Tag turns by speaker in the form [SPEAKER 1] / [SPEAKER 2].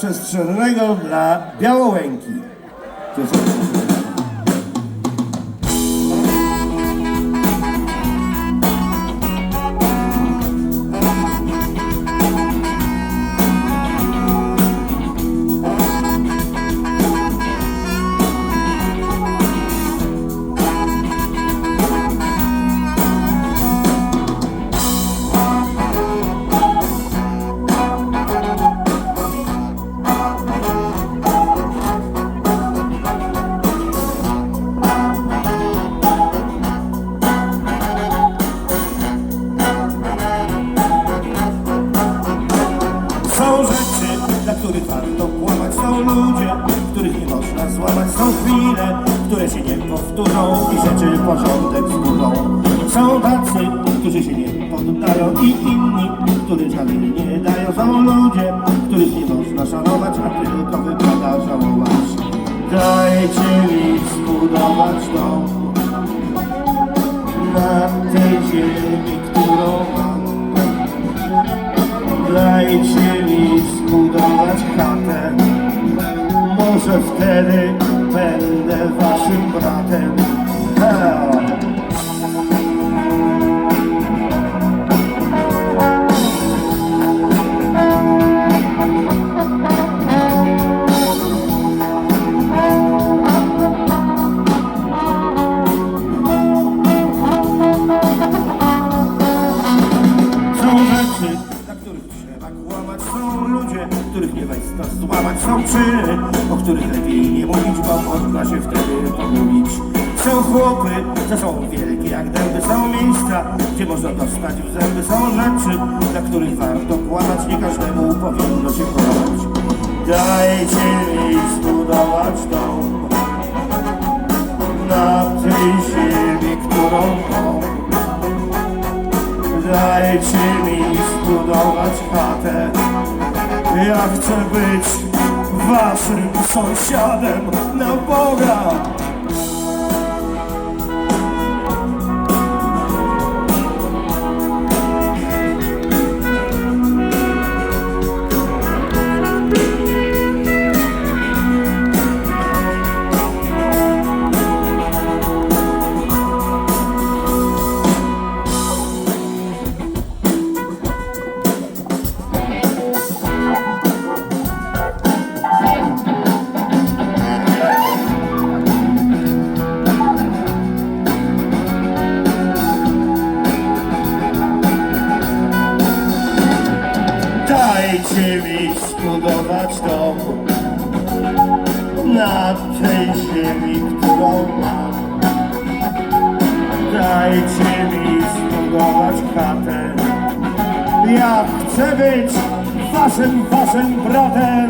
[SPEAKER 1] przestrzennego dla Białołęki. Których warto kłamać Są ludzie, których nie można złamać. Są chwile, które się nie powtórzą I rzeczy porządek zburzą. Są tacy, którzy się nie poddają I inni, którzy żalu nie dają. Są ludzie, których nie można szanować A tylko wypada żałować. Dajcie mi zbudować dom. Na tej ziemi, którą mam. Dajcie Może wtedy będę waszym bratem których nie wejść złamać Są czyny, o których lepiej nie mówić Bo można się wtedy pomylić. Są chłopy, co są wielkie jak dęby Są miejsca, gdzie można dostać w zęby Są rzeczy, na których warto kłamać Nie każdemu powinno się kłamać Dajcie mi zbudować dom Na tej ziemi, którą mam Dajcie mi chatę Ja chcę być waszym sąsiadem na Boga Dajcie mi zbudować dom. Na tej ziemi, którą mam. Dajcie mi zbudować chatę Ja chcę być waszym, waszym bratem